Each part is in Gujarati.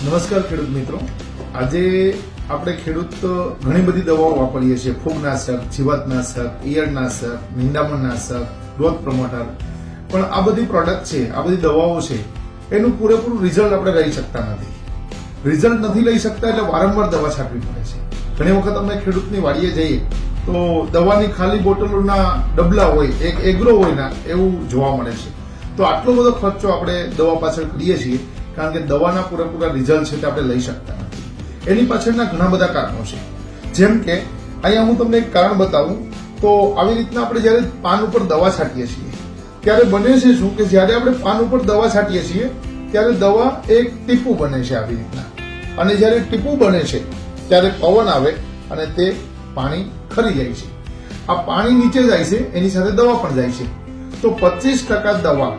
નમસ્કાર ખેડૂત મિત્રો. આજે આપણે ખેડૂત ઘણી બધી દવાઓ વાપરીએ છીએ. ફૂગનાશક, જીવાતનાશક, ઈયળનાશક, નિંદામણનાશક ગ્રોથ પ્રમોટર પણ આ બધી પ્રોડક્ટ છે, આ બધી દવાઓ છે, એનું પૂરેપૂરું રિઝલ્ટ આપણે લઈ શકતા નથી. રિઝલ્ટ નથી લઈ શકતા એટલે વારંવાર દવા છાંટવી પડે છે. ઘણી વખત અમે ખેડૂતની વાડીએ જઈએ તો દવાની ખાલી બોટલોના ડબલા હોય, એક એગ્રો હોય ના, એવું જોવા મળે છે. તો આટલો બધો ખર્ચો આપણે દવા પાછળ કરીએ છીએ. કારણ કે દવાના પૂરેપૂરા રિઝલ્ટ છે તે આપણે લઈ શકતા નથી. એની પાછળના ઘણા બધા કારણો છે. જેમ કે, અહીંયા હું તમને એક કારણ બતાવું. તો આવી રીતના આપણે જ્યારે પાન ઉપર દવા છાંટીએ છીએ, ત્યારે બને છે શું? કે જ્યારે આપણે પાન ઉપર દવા છાંટીએ છીએ, ત્યારે દવા એક ટીપું બને છે આવી રીતના. અને જ્યારે ટીપું બને છે, ત્યારે પવન આવે અને તે પાણી ખરી જાય છે. આ પાણી નીચે જાય છે, એની સાથે દવા પણ જાય છે. તો પચીસ ટકા દવા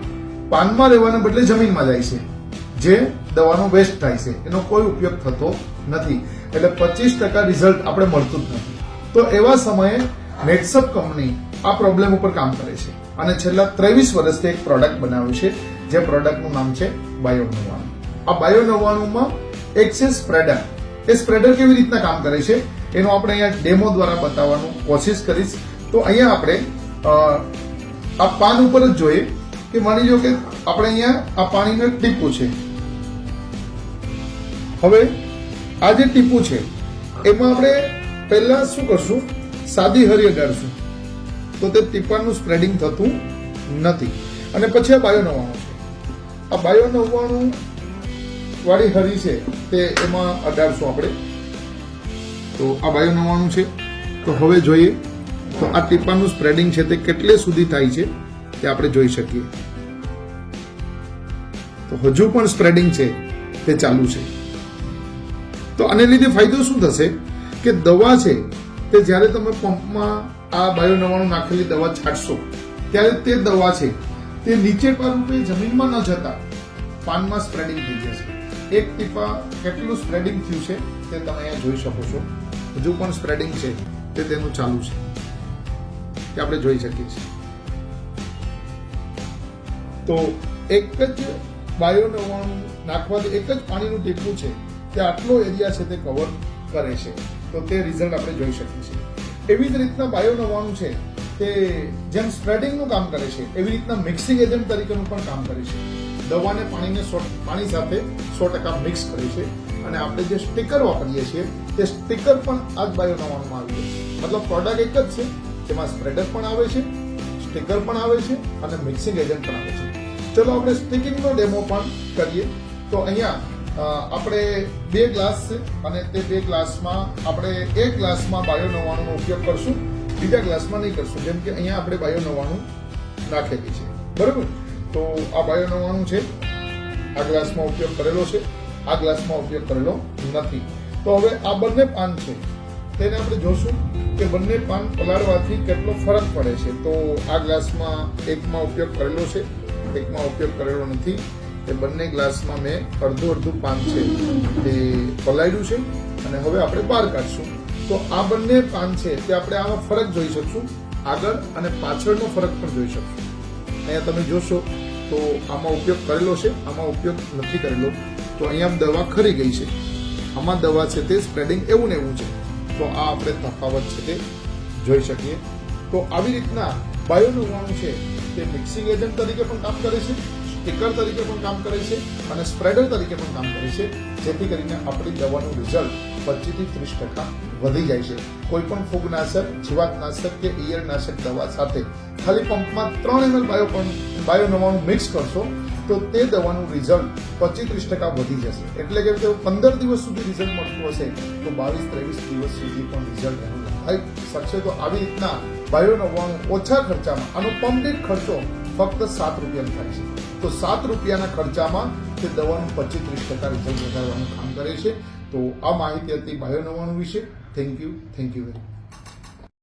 પાનમાં રહેવાને બદલે જમીનમાં જાય છે. જે દવાનો વેસ્ટ થાય છે, એનો કોઈ ઉપયોગ થતો નથી. એટલે પચીસ ટકા રિઝલ્ટ આપણે મળતું જ નથી. તો એવા સમયે નેટસપ કંપની આ પ્રોબ્લેમ ઉપર કામ કરે છે. અને છેલ્લા ત્રેવીસ વર્ષથી એક પ્રોડક્ટ બનાવ્યું છે, જે પ્રોડક્ટનું નામ છે બાયો નવ્વાણું આ બાયો નવ્વાણુંમાં એક છે સ્પ્રેડર એ સ્પ્રેડર કેવી રીતના કામ કરે છે? એનો આપણે અહીંયા ડેમો દ્વારા બતાવવાનું કોશિશ કરીશ. તો અહીંયા આપણે આ પાન ઉપર જ જોઈએ કે માની લો કે આપણે અહીંયા આ પાણીનું ટીપું છે. હવે આ જે ટીપું છે. એમાં આપણે પહેલાં શું કરશું? સાદી હરી અડાડશું તો તે ટીપાનું સ્પ્રેડિંગ થતું નથી. અને પછી આ બાયો નવ્વાણું છે. આ બાયો નવ્વાણું વાળી હરી છે તે એમાં અઢારસો આપણે. તો આ બાયો નવ્વાણું છે. તો હવે જોઈએ. તો આ ટીપાનું સ્પ્રેડિંગ છે તે કેટલે સુધી થાય છે તે આપણે જોઈ શકીએ. તો હજુ પણ સ્પ્રેડિંગ છે. તે ચાલુ છે. તો આને લીધે ફાયદો શું થશે કે દવા છે તે જ્યારે તમે પંપમાં આ બાયો નવાણું નાખેલી દવા છાંટશો, ત્યારે તે દવા છે તે નીચે રૂપે જમીનમાં ન જતા પાનમાં સ્પ્રેડિંગ થઈ જશે. એક ટીપા કેટલું સ્પ્રેડિંગ થયું છે તે તમે અહીંયા જોઈ શકો છો. હજુ પણ સ્પ્રેડિંગ છે તે તેનું ચાલુ છે. તે આપણે જોઈ શકીએ છીએ. તો એક જ બાયો નવાણું નાખવાથી એક જ પાણીનું ટીપું છે તે આટલો એરિયા છે તે કવર કરે છે. તો તે રિઝલ્ટ આપણે જોઈ શકીએ છીએ. એવી જ રીતના બાયો નવાણું છે તે જેમ સ્પ્રેડિંગનું કામ કરે છે, એવી રીતના મિક્સિંગ એજન્ટ તરીકેનું પણ કામ કરે છે. દવાને પાણીને સો, પાણી સાથે સો ટકા મિક્સ કરે છે અને આપણે જે સ્ટીકર વાપરીએ છીએ, તે સ્ટીકર પણ આ જ બાયો આવી છે. મતલબ પ્રોડક્ટ એક જ છે, જેમાં સ્પ્રેડર પણ આવે છે સ્ટીકર પણ આવે છે અને મિક્સિંગ એજન્ટ પણ આવે છે. ચલો આપણે સ્ટીકિંગનો ડેમો પણ કરીએ. તો અહીંયા આપણે બે ગ્લાસ છે અને તે બે ગ્લાસમાં આપણે એક ગ્લાસમાં બાયો નવ્વાણુંનો ઉપયોગ કરશું, બીજા ગ્લાસમાં નહીં કરશું. જેમ કે અહીંયા આપણે બાયો નવ્વાણું નાખેલી છે. બરાબર? તો આ બાયો નવ્વાણું છે. આ ગ્લાસમાં ઉપયોગ કરેલો છે. આ ગ્લાસમાં ઉપયોગ કરેલો નથી. તો હવે આ બંને પાન છે. તેને આપણે જોશું કે બંને પાન પલાળવાથી કેટલો ફરક પડે છે. તો આ ગ્લાસમાં એકમાં ઉપયોગ કરેલો છે, એકમાં ઉપયોગ કરેલો નથી. એ બંને ગ્લાસમાં મેં અડધું અડધું પાન છે એ પલાળ્યું છે અને હવે આપણે બહાર કાઢશું. તો આ બંને પાન છે તે આપણે આમાં ફરક જોઈ શકશું, આગળ અને પાછળનો ફરક પણ જોઈ શકશું. અહીંયા તમે જોશો તો આમાં ઉપયોગ કરેલો છે, આમાં ઉપયોગ નથી કરેલો. તો અહીંયા દવા ખરી ગઈ છે. આમાં દવા છે તે સ્પ્રેડિંગ એવું ને એવું છે. તો આ આપણે તફાવત છે તે જોઈ શકીએ. તો આવી રીતના બાયોનું નવ્વાણું છે તે મિક્સિંગ એજન્ટ તરીકે પણ કામ કરે છે. સ્ટીકર તરીકે પણ કામ કરે છે અને સ્પ્રેડર તરીકે પણ કામ કરે છે. જેથી કરીને આપણી દવાનું રિઝલ્ટ પચીસથી ત્રીસ ટકા વધી જાય છે. કોઈ પણ ફૂગનાશક, જીવાતનાશક કે ઈયળનાશક દવા સાથે ખાલી પંપમાં ત્રણ એમએલ બાયો બાયો નવાનું મિક્સ કરશો, તો તે દવાનું રિઝલ્ટ પચીસ ત્રીસ ટકા વધી જશે. એટલે કે પંદર દિવસ સુધી રિઝલ્ટ મળતું હશે, તો બાવીસ ત્રેવીસ દિવસ સુધી પણ રિઝલ્ટ એનું થઈ શકશે. તો આવી રીતના બાયો નવ્વાણું ઓછા ખર્ચામાં આનો પંપ દીઠ ખર્ચો ફક્ત સાત રૂપિયાનું થાય છે. તો સાત રૂપિયાના ખર્ચામાં તે દવાનું પચીસ ત્રીસ ટકા રિઝલ્ટ વધારવાનું કામ કરે છે. તો આ માહિતી હતી બાયોનવાનું વિશે. Thank you thank you very much